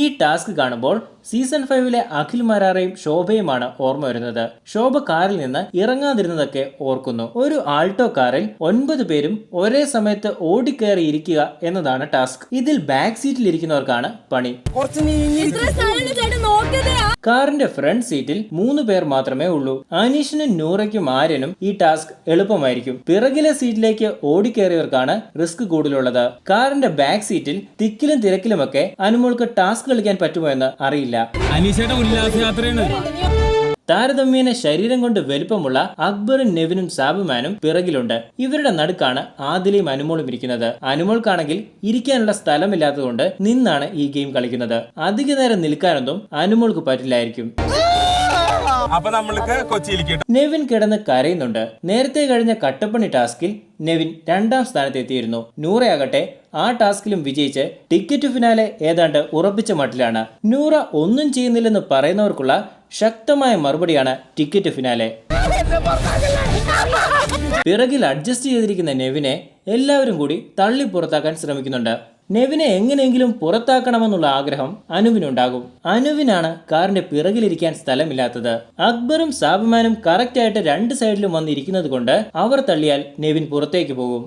ഈ ടാസ്ക് കാണുമ്പോൾ സീസൺ ഫൈവിലെ അഖിൽ മരാറയും ശോഭയുമാണ് ഓർമ്മ വരുന്നത്. ശോഭ കാറിൽ നിന്ന് ഇറങ്ങാതിരുന്നതൊക്കെ ഓർക്കുന്നു. ഒരു ആൾട്ടോ കാറിൽ ഒൻപത് പേരും ഒരേ സമയത്ത് ഓടിക്കയറി ഇരിക്കുക എന്നതാണ് ടാസ്ക്. ഇതിൽ ബാക്ക് സീറ്റിൽ ഇരിക്കുന്നവർക്കാണ് പണി. നോക്കതേ കാറിന്റെ ഫ്രണ്ട് സീറ്റിൽ മൂന്ന് പേർ മാത്രമേ ഉള്ളൂ. അനീഷിനും നൂറയ്ക്കും ആര്യനും ഈ ടാസ്ക് എളുപ്പമായിരിക്കും. പിറകിലെ സീറ്റിലേക്ക് ഓടിക്കേറിയവർക്കാണ് റിസ്ക് കൂടുതലുള്ളത്. കാറിന്റെ ബാക്ക് സീറ്റിൽ തിക്കിലും തിരക്കിലുമൊക്കെ അനുമോൾക്ക് ടാസ്ക് കളിക്കാൻ പറ്റുമോ എന്ന് അറിയില്ല. അനീഷയുടെ ഉല്ലാസയാത്രയാണ്. താരതമ്യേന ശരീരം കൊണ്ട് വലിപ്പമുള്ള അക്ബറും നെവിനും സാബുമാനും പിറകിലുണ്ട്. ഇവരുടെ നടുക്കാണ് ആദിലയും അനുമോളും ഇരിക്കുന്നത്. അനുമോൾക്കാണെങ്കിൽ ഇരിക്കാനുള്ള സ്ഥലമില്ലാത്തതുകൊണ്ട് നിന്നാണ് ഈ ഗെയിം കളിക്കുന്നത്. അധിക നേരം നിൽക്കാനൊന്നും അനുമോൾക്ക് പറ്റില്ലായിരിക്കും. അപ്പൊ നമ്മൾക്ക് കൊച്ചിയിലേക്ക് നെവിൻ കിടന്ന് കരയുന്നുണ്ട്. നേരത്തെ കഴിഞ്ഞ കട്ടപ്പണി ടാസ്കിൽ നെവിൻ രണ്ടാം സ്ഥാനത്തെത്തിയിരുന്നു. നൂറയാകട്ടെ ആ ടാസ്കിലും വിജയിച്ച് ടിക്കറ്റ് ഫിനാലെ ഏതാണ്ട് ഉറപ്പിച്ച മട്ടിലാണ്. നൂറ ഒന്നും ചെയ്യുന്നില്ലെന്ന് പറയുന്നവർക്കുള്ള ശക്തമായ മറുപടിയാണ് ടിക്കറ്റ് ഫിനാലെ. പിറകിൽ അഡ്ജസ്റ്റ് ചെയ്തിരിക്കുന്ന നെവിനെ എല്ലാവരും കൂടി തള്ളി പുറത്താക്കാൻ ശ്രമിക്കുന്നുണ്ട്. നെവിനെ എങ്ങനെയെങ്കിലും പുറത്താക്കണമെന്നുള്ള ആഗ്രഹം അനുവിനുണ്ടാകും. അനുവിനാണ് കാറിന്റെ പിറകിലിരിക്കാൻ സ്ഥലമില്ലാത്തത്. അക്ബറും സാബുമാനും കറക്റ്റായിട്ട് രണ്ട് സൈഡിലും വന്നിരിക്കുന്നത് കൊണ്ട് അവർ തള്ളിയാൽ നെവിൻ പുറത്തേക്ക് പോകും.